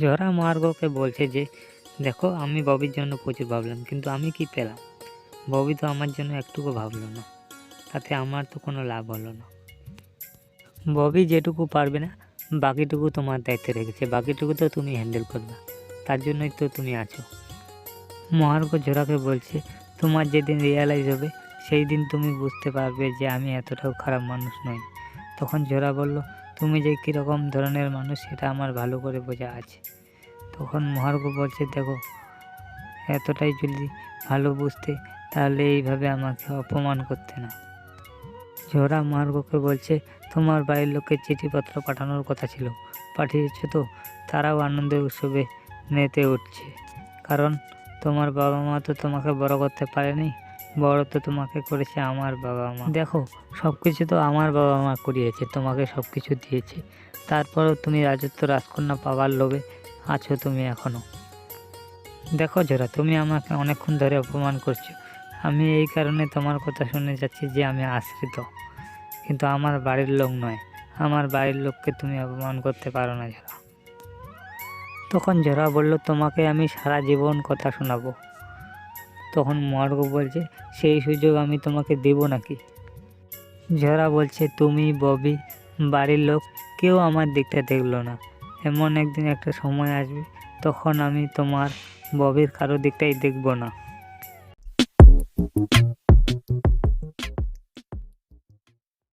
জোহরা মার্গকে বলছে যে, দেখো, আমি ববির জন্য প্রচুর ভাবলাম, কিন্তু আমি কি পেলাম? ববি তো আমার জন্য একটুকু ভাবলো না। তাতে আমার তো কোনো লাভ হলো না। ববি যেটুকু পারবে না, বাকিটুকু তোমার দায়িত্বে রেখেছে। বাকিটুকু তো তুমি হ্যান্ডেল করবে। তার জন্যই তো তুমি আছো। মহার্ঘ জোড়াকে বলছে, তোমার যেদিন রিয়ালাইজ হবে সেই দিন তুমি বুঝতে পারবে যে আমি এতটাও খারাপ মানুষ নই। তখন জোড়া বলল তুমি যে কীরকম ধরনের মানুষ, সেটা আমার ভালো করে বোঝা আছে। তখন মহার্ঘ বলছে, দেখো, এতটাই যদি ভালো বুঝতে, তাহলে এইভাবে আমাকে অপমান করতে না। জোহরা মহার্ঘকে বলছে, তোমার বাড়ির লোককে চিঠিপত্র পাঠানোর কথা ছিল, পাঠিয়েছো তো? তারাও আনন্দের উৎসবে মেতে উঠছে। কারণ তোমার বাবা মা তো তোমাকে বড় করতে পারেনি বড় তো তোমাকে করেছে আমার বাবা মা। দেখো সব কিছু তো আমার বাবা মা করিয়েছে, তোমাকে সব কিছু দিয়েছে। তারপরেও তুমি রাজত্ব রাজকন্যা পাওয়ার লোভে আছো তুমি এখনও দেখো জোরা তুমি আমাকে অনেকক্ষণ ধরে অপমান করছ। আমি এই কারণে তোমার কথা শুনে যাচ্ছি যে আমি আশ্রিত। কিন্তু আমার বাড়ির লোক নয়। আমার বাড়ির লোককে তুমি অপমান করতে পারো না জোরা তখন জোরা বলল, তোমাকে আমি সারা জীবন কথা শোনাবো। তখন মর্গ বলছে, সেই সুযোগ আমি তোমাকে দেব নাকি? ঝরা বলছে, তুমি ববি, বাড়ির লোক, কেউ আমার দিকটা দেখল না। এমন একদিন একটা সময় আসবে, তখন আমি তোমার ববির কারও দিকটাই দেখব না।